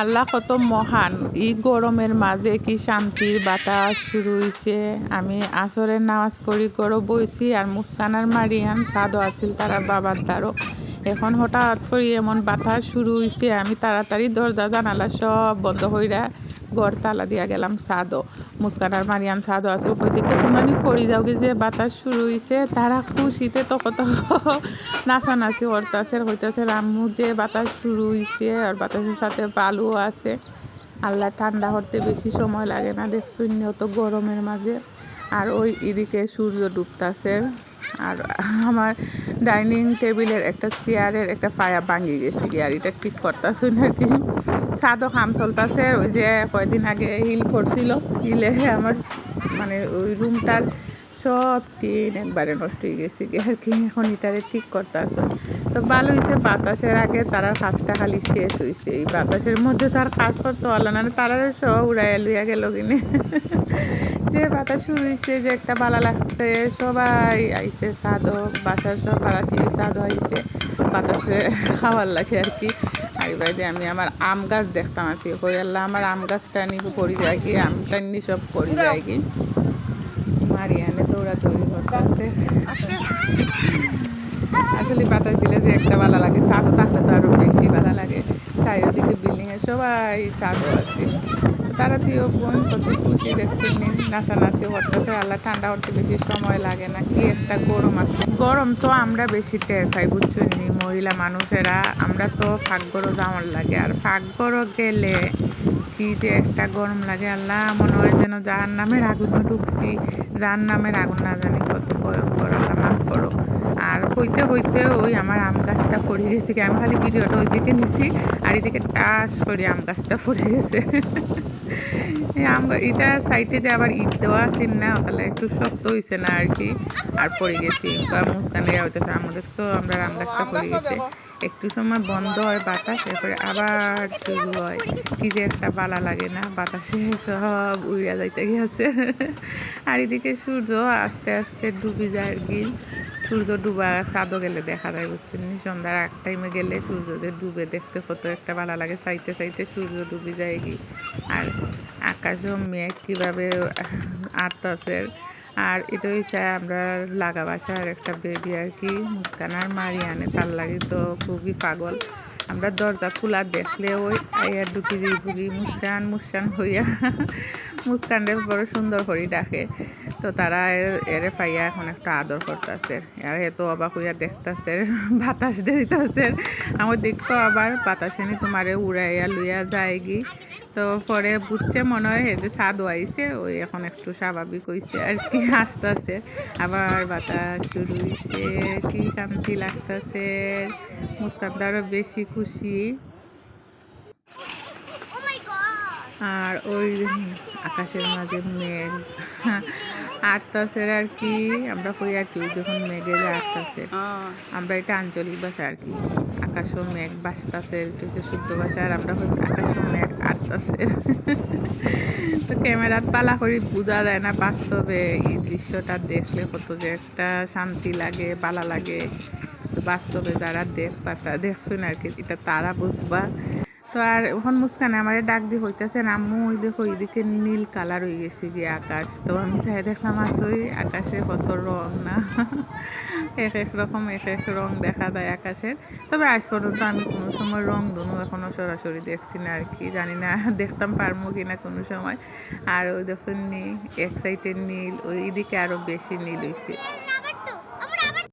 আল্লাহ কত মহান। এই গরমের মাঝে কি শান্তির বাতাস শুরু হয়েছে আমি আসরের নামাজ করি করো বইছি আর মুস্কানার মারিয়ান সাদও আছিল তারা বাবার দ্বারও। এখন হঠাৎ করে এমন বাতাস শুরু হয়েছে আমি তাড়াতাড়ি দরজা জানালা সব বন্ধ হইরা ঘর তালা দিয়া গেলাম সাদও মুস্কানার মারিয়ান সাদও আছে ওই দিকে তোমানি পড়ি যাও যে বাতাস শুরু হয়েছে তারা খুশিতে তো কত নাচানাচি করতেছে হইতেছে রাম্মু যে বাতাস শুরু হয়েছে আর বাতাসের সাথে বালুও আছে। আল্লাহ ঠান্ডা করতে বেশি সময় লাগে না। দেখছ অত গরমের মাঝে আর ওই এদিকে সূর্য ডুবতাছে। আর আমার ডাইনিং টেবিলের একটা চেয়ারের একটা পায়া ভাঙি গেছে আর এটা ঠিক করতেছে আর কি। ছাদও খাম চলতেছে ওই যে কয়দিন আগে হিল পড়ছিল হিলে আমার মানে ওই রুমটার সব টিন একবারে নষ্ট হয়ে গেছে আর কি, এখন এটারে ঠিক করতে আসো তো ভালো হয়েছে বাতাসের আগে তারার কাজটা খালি শেষ হয়েছে এই বাতাসের মধ্যে তার কাজ করতে পারল না তারার সব উড়াইয়া লইয়া গেল কিনে। যে বাতাস হয়েছে যে একটা ভালো লাগছে, সবাই আইছে সাদও বাসার সব ভাড়াটি সাদও আইছে, বাতাসে খাওয়ার লাগে আর কি। আর বাইরে আমি আমার আম গাছ দেখতাম আছি কই আল্লাহ, আমার আম গাছটা নিয়ে পড়ি যায় কি, আমটা নিয়ে সব পড়ি যায় কি। মারিয়ানে দৌড়াদৌড়ি করতেছে। আসলে বাতাস দিলে যে একটা ভালো লাগে চাঁদও থাকলে তো আরও বেশি ভালো লাগে। চারিদিকে বিল্ডিংয়ে সবাই চাঁদও আছে। তারা তুইও বোন কত খুশি দেখছেন নাচানাচি করতেছে আল্লাহ ঠান্ডা করতে বেশি সময় লাগে না, কি একটা গরম আছে। গরম তো আমরা বেশি টের পাই, বুঝছেন মহিলা মানুষেরা, আমরা তো ফাঁকগরও যাওয়ার লাগে, আর ফাঁকগরও গেলে কি যে একটা গরম লাগে, আল্লাহ মনে হয় যেন যার নামের আগুনে ঢুকছি যার নামের আগুন না জানি কত ভয়ঙ্কর, আল্লাহ মাফ করো আর হইতে হইতে ওই আমার আম গাছটা পড়ে গেছে কি? আমি খালি ভিডিওটা ওই দিকে নিছি আর এদিকে টাস করে আম গাছটা পড়ে গেছে। আম এটা সাইডে যে আবার ইট দেওয়া আছে না তাহলে একটু শক্ত হয়েছে না আর কি। আর পড়ে গেছি। মুসকানে হইতেছে আম দেখছ? আমরা আম গাছটা পড়ে গেছে। একটু সময় বন্ধ হয় বাতাস, এরপরে আবার শুরু হয়। কি যে একটা বালা লাগে না? বাতাসে সব উড়িয়া যাইতে গেছে। আর এদিকে সূর্য আস্তে আস্তে ডুবে যায় আর কি। সূর্য ডুবা চাঁদও গেলে দেখা যায়, বুঝছেন সন্ধ্যার এক টাইমে গেলে সূর্যদের ডুবে দেখতে কত একটা ভালো লাগে। চাইতে চাইতে সূর্য ডুবে যায় কি? আর আকাশও মেঘ কীভাবে আটতাছে আর এটা হচ্ছে আমরা লাগা বাসার একটা বেবি আর কি, মুস্কান আর মারি আনে তার লাগে তো খুবই পাগল। আমরা দরজা খোলা দেখলে ওই আইয়ার ঢুকি দিয়ে ভুগি মুস্কান মুস্কান হইয়া, মুস্কানরে বড় সুন্দর করে ডাকে। তো তারা এরে পাইয়া এখন একটা আদর করতেছে। আর এত অবাক হইয়া দেখতেছে, বাতাস দিতেছে। আমার দেখতো আবার বাতাস এনে তোমারে উড়াইয়া লইয়া যায় গি তো পরে বুঝছে মনে হয় যে স্বাদ আইছে, ওই এখন একটু স্বাভাবিক হয়েছে আর কি আস্তে আস্তে আবার বাতাস শুরু হয়েছে কি শান্তি লাগতেছে। মুস্কানদারও বেশি খুশি। আর ওই আকাশের মাঝে মেঘ। আটতাছে আর কি আমরা কই আর কি যখন মেঘে আটতাছে আমরা এটা আঞ্চলিক ভাষা আর কি আকাশ ও মেঘ বাসতাছে হচ্ছে শুদ্ধ ভাষা আর আমরা কই আকাশ ও মেঘ আটতাছে তো ক্যামেরাত পালা করি বোঝা যায় না বাস্তবে এই দৃশ্যটা দেখলে কত যে একটা শান্তি লাগে বালা লাগে। বাস্তবে যারা দেখবা তা দেখছেন আর কি এটা তারা বুঝবা। তো আর ওখান মুস্কানে আমার ডাক দিয়ে হইতেছে আম্মু, ওই দেখো ওইদিকে নীল কালার হয়ে গেছে গিয়ে আকাশ। তো আমি চাই দেখলাম আসই আকাশে কত রং না। এক এক রকম, এক এক রং দেখা যায় আকাশের। তবে আজ পর্যন্ত আমি কোনো সময় রং ধনু এখনও সরাসরি দেখছি না আর কি, জানি না দেখতাম পারব কি না কোনো সময়। আর ওই দেখছেন নীল এক সাইডের নীল, ওই দিকে আরও বেশি নীল হয়েছে